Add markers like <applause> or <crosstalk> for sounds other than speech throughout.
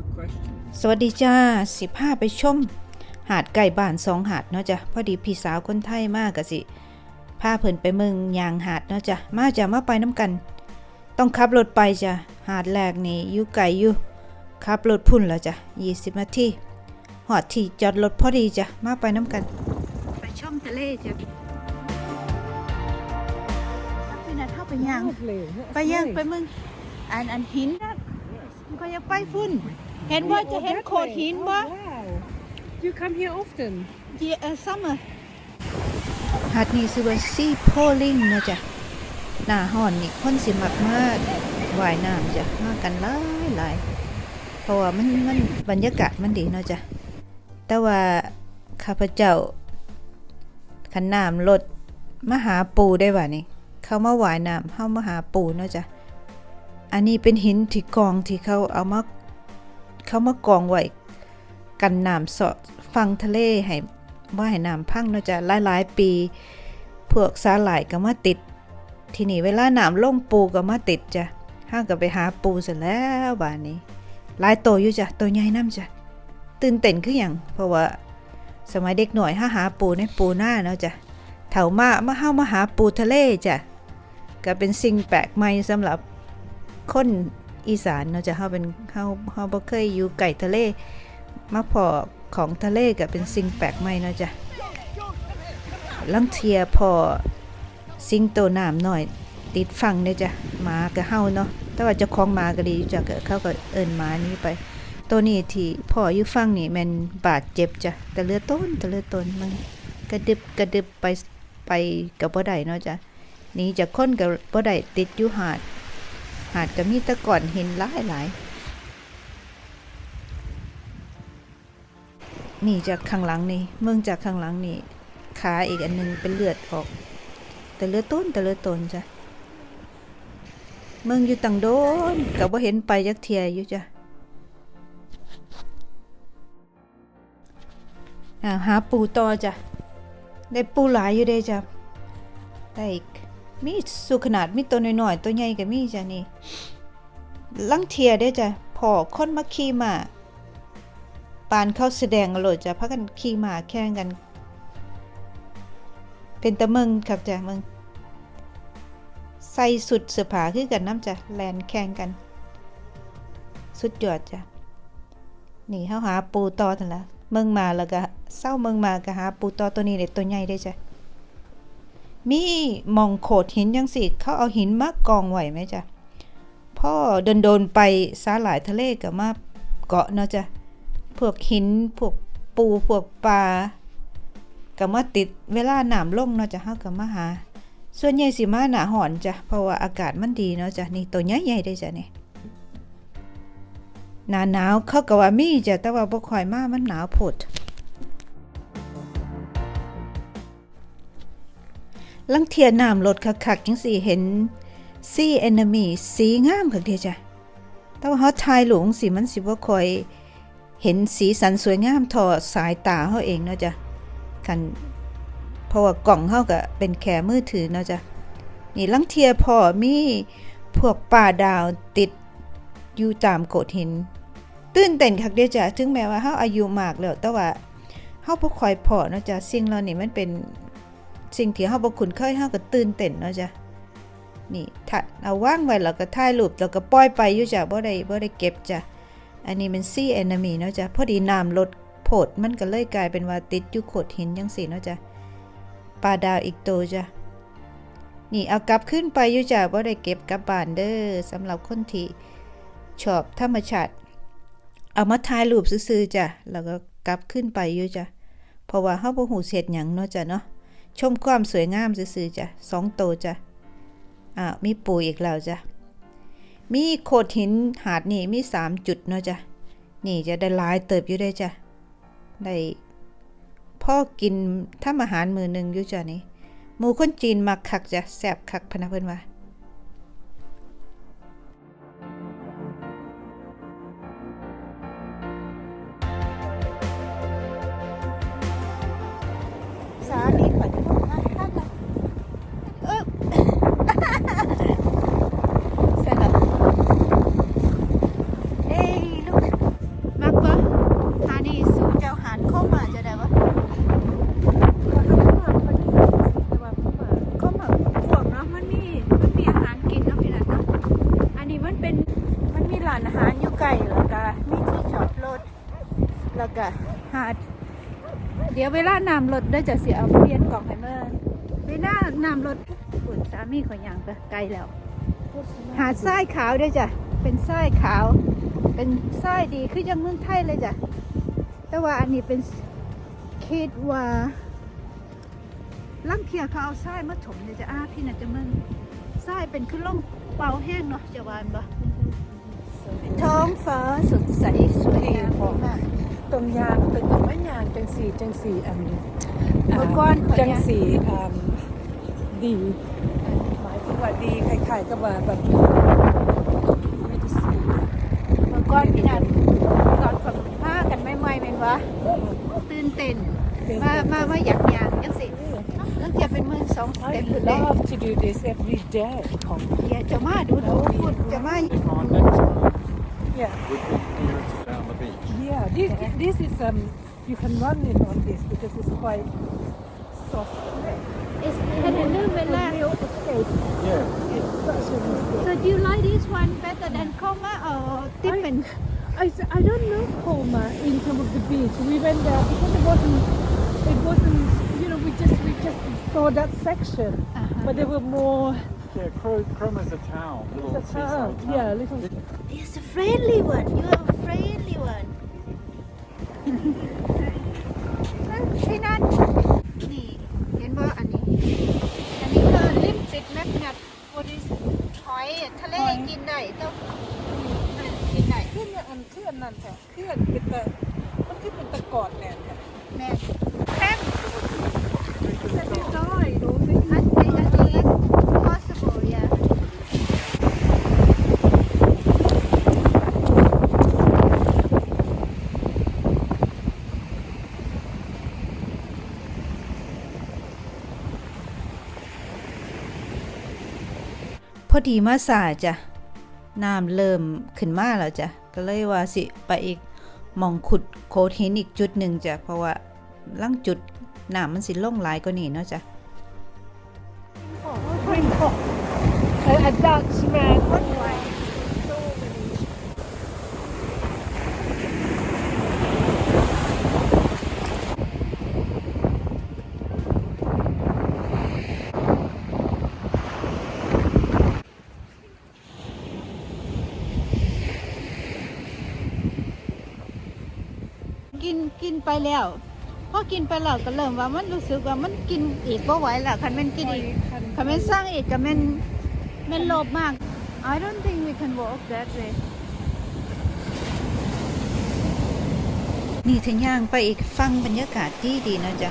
good question. สวัสดีจ้าสิพาไปชม หาดไก่บ้านสองหาดเนาะจ้ะพอดีพี่สาวคนไทยมากกะสิพาเพิ่นไปเมืองยางหาดเนาะจ้ะมาจ้ะมาไปน้ำกัน ต้องขับรถไปจ้ะหาดแรกนี่อยู่ไกลอยู่ขับรถพุ่นแล้วจ้ะ20นาทีหอดที่จอดรถพอดีจ้ะมาไปน้ำกัน ไปชมทะเลจ้ะไปนัดเข้าไปย่าง Lovely. What a ไปย่าง place. ไปเมืองอันอันหินนะมันก็จะไปพุ่น เห็นว่าจะเห็นโขดหินบ่ Oh, wow. Do you come here often? เยเออซัมเมอร์หาดนี้ชื่อว่าซีโพลิงเนาะจ้ะหน้าห้อนนี่คนสิมักมากว่ายน้ำจ้ะมากันหลายหลายเพราะว่ามันมันบรรยากาศมันดีเนาะจ้ะแต่ว่าข้าพเจ้าขันน้ำลดมาหาปูได้ว่านี่ เขามาว่ายน้ำเข้ามาหาปูเนาะจ้ะ อันนี้เป็นหินที่กองที่เขาเอามา เขามากองไว้กันน้ำสาะฟังทะเลให้ว่าให้น้ำพังเนาะจะหลายๆ ปี พวกสาหร่ายก็มาติด ทีนี้เวลาน้ำลงปูก็มาติดจ้ะห้างก็ไปหาปูเสร็จแล้วบานนี้หลายโตอยู่จ้ะตัวใหญ่น้ำจ้ะตื่นเต้นคืออย่างเพราะว่าสมัยเด็กหน่อยห้าหาปูในปูหน้าเนาะจ้ะเถามามาเฮามาหาปูทะเลจ้ะก็เป็นสิ่งแปลกใหม่สำหรับคน อีสานเนาะจะเฮาเป็นเฮาเฮาบ่เคยอยู่ไก่ทะเลมาพอของทะเลก็เป็นสิ่งแปลกใหม่เนาะจ้ะลังเทียพอสิงโตน้ำหน่อย ติดฟังเนี่ยจ้ะหมาก็เฮาเนาะแต่ว่าเจ้าของหมาก็ดีจ้ะก็เข้าก็เอิ้นหมานี้ไป ตัวนี้ที่พ่ออยู่ฟังนี่แมันบาดเจ็บจ้ะแต่เลือดต้นแต่เลือดต้นมันกระดึบกระดึบไปไปกับบ่ได้เนาะจ้ะนี่จากคนกับบ่ได้ติดอยู่หาด หาดก็มีแตะก่อนเห็นหลายหลายนี่จากข้างหลังนี่เมืองจากข้างหลังนี่ขาอีกอันหนึงเป็นเลือดออก แต่เลือดต้นแต่เลือดต้นจ้ะเมืองอยู่ตังโดนก็บ่เห็นไปจักเทียอยู่จ้ะหาปูต่อจ้ะได้ปูหลายอยู่เด้จ้ะได้อีก มีสุขนาดมีตัวน้อยๆตัวใหญ่ก็มีจ้ะนี่ลังเทียเด้จ้ะพอคนมาขี่มาปานเข้าแสดงอโลดจ้ะพักกันขี่มาแข่งกัน เป็นตะเมึงครับจ้ะเมึงใส่สุดเสือผ้าคือกันน้ำจ้ะแลนแข่งกัน สุดยอดจ้ะนี่เขาหาปูต่อทันละเมืองมาแล้วก็เศร้าเมืองมาก็หาปูต่อตัวนี้เลยตัวใหญ่ได้จ้ะ มีมองโขดหินยังสิเขาเอาหินมากองไหวไหมจ้ะพ่อเดินโดนๆไปสาหลายทะเลกับมาเกาะเนาะจ้ะพวกหินพวกปูพวกปลาก็มาติดเวลาหนามลงเนาะจ้ะเฮาก็มาหา ส่วนใหญ่สิมาหนาหอนจ้ะเพราะว่าอากาศมันดีเนาะจ้ะนี่ตัวใหญ่ๆได้จ้ะนี่หนาหนาวเขาก็ว่ามีจ้ะแต่ว่าบ่ค่อยมามันหนาวโพด ลังเทียน้ำลดคักๆจังสิเห็นซีเอนมีสีงามคักเดียจ้ะแต่ว่าเฮาถ่ายหลงสิมันสิบ่ค่อยเห็นสีสันสวยงามทอสายตาเขาเองเนาะจ้ะคันเพราะว่ากล่องเขาก็เป็นแค่มือถือเนาะจ้ะนี่ลังเทียพอมีพวกป่าดาวติดอยู่ตามโขดหิน ตื่นเต้นคักเดียวจ้ะถึงแม้ว่าเขาอายุมากแล้วแต่ว่าเขาบ่ค่อยพอเนาะจ้ะสิ่งเหล่านี้มันเป็น สิ่งที่เขาบ่คุ้นเคยเขาก็ตื่นเต้นเนาะจ้ะนี่ถ้าเอาวางไว้แล้วก็ถ่ายรูปแล้วก็ปล่อยไปอยู่จ้ะบ่ได้บ่ได้เก็บจ้ะอันนี้เป็นซีแอนนามีเนาะจ้ะพอดีน้ำลดโผดมันก็เลยกลายเป็นว่าติดอยู่โขดหินจังสีเนาะจ้ะปลาดาวอีกตัวจ้ะนี่เอากลับขึ้นไปอยู่จ้ะบ่ได้เก็บกลับบ้านเด้อสำหรับคนที่ชอบธรรมชาติเอามาถ่ายรูปซื่อๆจ้ะแล้วก็กลับขึ้นไปอยู่จ้ะเพราะว่าเฮาบ่ฮู้เสร็จหยังเนาะจ้ะเนาะ ชมความสวยงามซื่อๆจ้ะสองโตจ้ะอ่ามีปูอีกแล้วจ้ะมีโขดหินหาดนี่มีสามจุดเนาะจ้ะนี่จะได้หลายเติบอยู่ได้จ้ะได้พ่อกินทำอาหารมือหนึ่งอยู่จ้ะนี่หมูคนจีนมักคักจ้ะแสบคักพนะเพิ่นว่า แล้วก็หาเดี๋ยวเวลานำรถได้จะเสียเอาเปลี่ยนกล่องให้เมื่อเวลานำรถฝุ่นสามีขอย่างไปไกลแล้ว หาดทรายขาวด้วยจ้ะเป็นทรายขาว เป็นทรายดีคือยังเมืองไทยเลยจ้ะแต่ว่าอันนี้เป็นคิดว่าลังเทียเขาเอาทรายมาถมเลยจ้ะอ้าพี่น่ะจะมึงทรายเป็นขึ้นล่องเป่าแห้งเนาะจะวานบ่ท้องฟ้าสดใสสวยงามมาก ตรงยางตึกตรงไม่ยางจังสีจังสีอันเมื่อก่อนขอจังยางสีอันดีหมายถึงว่าดีคล้ายๆกับว่าแบบไม่ได้สีเมื่อก่อนพี่นันตอนคนมากันไม่ไม่เป็นวะตื่นเต้นมามามาอยากยางจังสิแล้วจะเป็นมือสอง I เต็มเลย love to do this every day ของอย่าจะมาดูดูพูดจะมา on next time. yeah beach. Yeah, this, this is, um, you can run in on this because it's quite soft. It's a you do real estate. Yeah. It's such. So do you like this one better than Koma or Tiffin? I, I, I don't know Koma in terms of the beach. We went there because it wasn't, it wasn't, you know, we just, we just saw that section, uh -huh. but there were more yeah, Crom is a town. It's a town. town. Yeah, little. It's a friendly one. You have one พี่นันนี่เห็นว่าอันนี้ อันนี้คือลิมติดแมกนัดโอดิสหอยทะเลกินได้ต้องอะกินได้ขึ้นเนี่ยอันขึ้นอันนั้นค่ะขึ้นเป็นแต่มันขึ้นเป็นตะกอดเนี่ยค่ะแม่แค่ แต่ที่น้อยดูสิ อันนี้อันนี้ possible yeah พอดีมาสายจ้ะน้ำเริ่มขึ้นมาแล้วจ้ะก็เลยว่าสิไปอีกมองขุดโคดหินอีกจุดหนึ่งจ้ะเพราะว่าล่างจุดน้ำมันสิล่งหลายกว่านี้เนาะจ้ะ Bangkok. A, a Dutchman. What way? So many. กินกิน ไปแล้วพอกินไปแล้วก็เริ่มว่ามันรู้สึกว่ามันกินอีกบ่ไหวแล้วคันแมันกินอีกคันแมันสร้างอีกก็แมันแมันโลภมาก I don't think we can walk that way นี่ถึงย่างไปอีกฟังบรรยากาศที่ดีนะจ๊ะ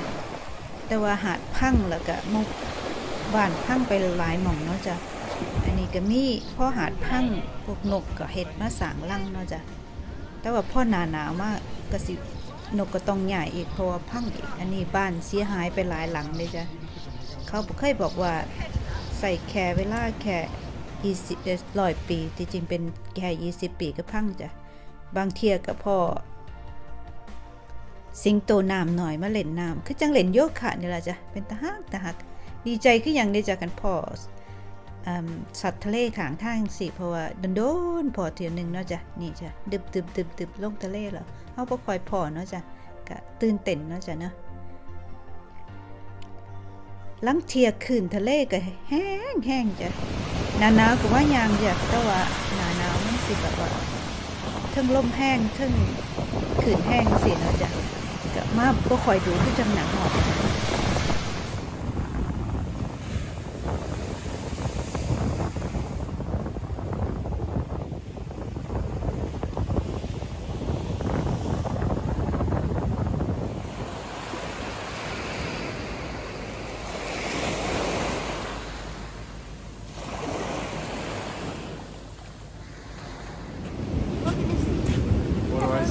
แต่ว่าหาดพังแล้วก็มุกบ้านพังไปหลายหม่องเนาะจ๊ะ อันนี้ก็มีพ่อหาดพังพวกนกก็เห็ดมาสร้างรังเนาะจ๊ะ แต่ว่าพ่อหนาหนาวมากกสิ นกก็ต้องใหญ่อีกเพราะว่าพังอีกอันนี้บ้านเสียหายไปหลายหลังเลยจ้ะเขาเคยบอกว่าใส่แค่เวลาแค่ยี่สิบร้อยปีที่จริงเป็นแค่ยี่สิบปีก็พังจ้ะบางเทียกับพ่อสิงโตน้ำหน่อยมาเล่นน้ำคือจังเล่นโยคะนี่แหละจ้ะเป็นตาฮักตาฮัก ดีใจคืออย่างได้จากกันพ่อ สัตว์ทะเลขางทางสิเพราะว่าโดนๆพอเที่ยวหนึงเนาะจ้ะนี่จ้ะดึบดึบดึบดึบลงทะเลแล้วเฮาบ่ค่อยพอเนาะจ้ะก็ตื่นเต้นเนาะจ้ะเนาะลังเที่ยคืนทะเลก็แห้งแห้งจ้ะหนาหนาวก็ว่ายางจ้ะแต่ว่าหนาหนาวมันสิแบบว่าเทิงลมแห้งเทิงคืนแห้งสิเนาะจ้ะก็มาบ่ค่อยดูคือจังหนังหอด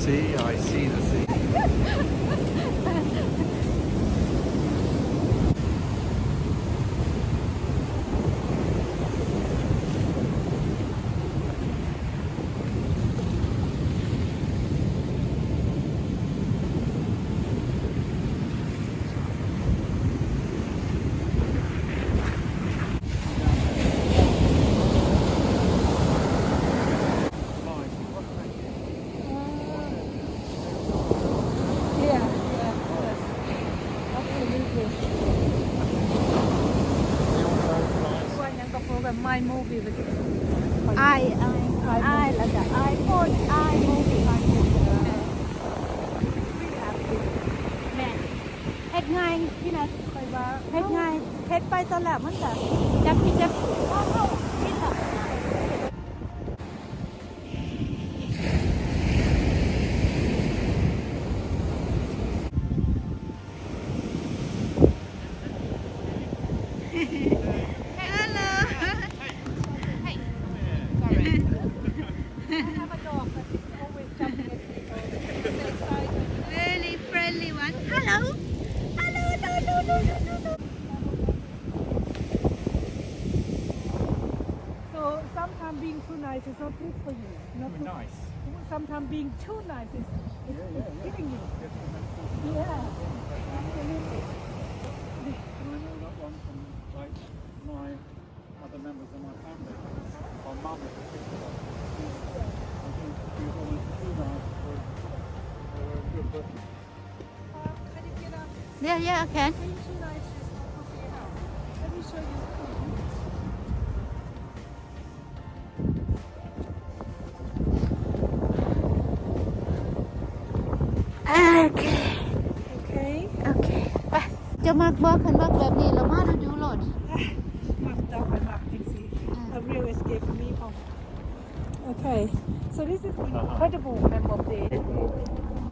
sea, I see the sea. <laughs> my movie เลยไอไอไอแล้วจ้ะไอโฟนไอมูฟี่แม่เฮ็ดง่ายพี่นัทคอยว่าเฮ็ดง่ายเฮ็ดไปตอนแรกมันจะจักพี่จะเข้าเข้าพี่ละ good for you not good. Nice. sometimes being too nice is, is, is killing you yeah absolutely I know that one from like my other members of my family. My mum in particular. I think she was almost too nice for, for a good book. you yeah yeah I can okay okay โอเค ไป จะมักบอกคันมักแบบนี้แล้วมาดูดูโหลด Mark that one up, Dixie. A real escape for me. Oh. Okay, so this is incredible Member Day.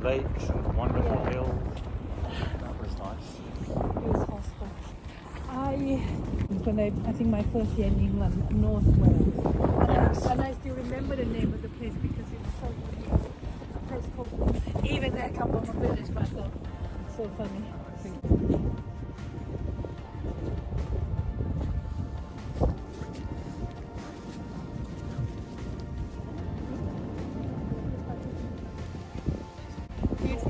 Lakes and wonderful hills. That was nice. It was hostel. I when I, I think my first year in England, North Wales, Yes. and I still remember the name of the place because it was so unique. place called Even from a Village back up. So funny. This,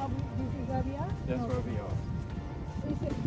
um, this is? That's where we are.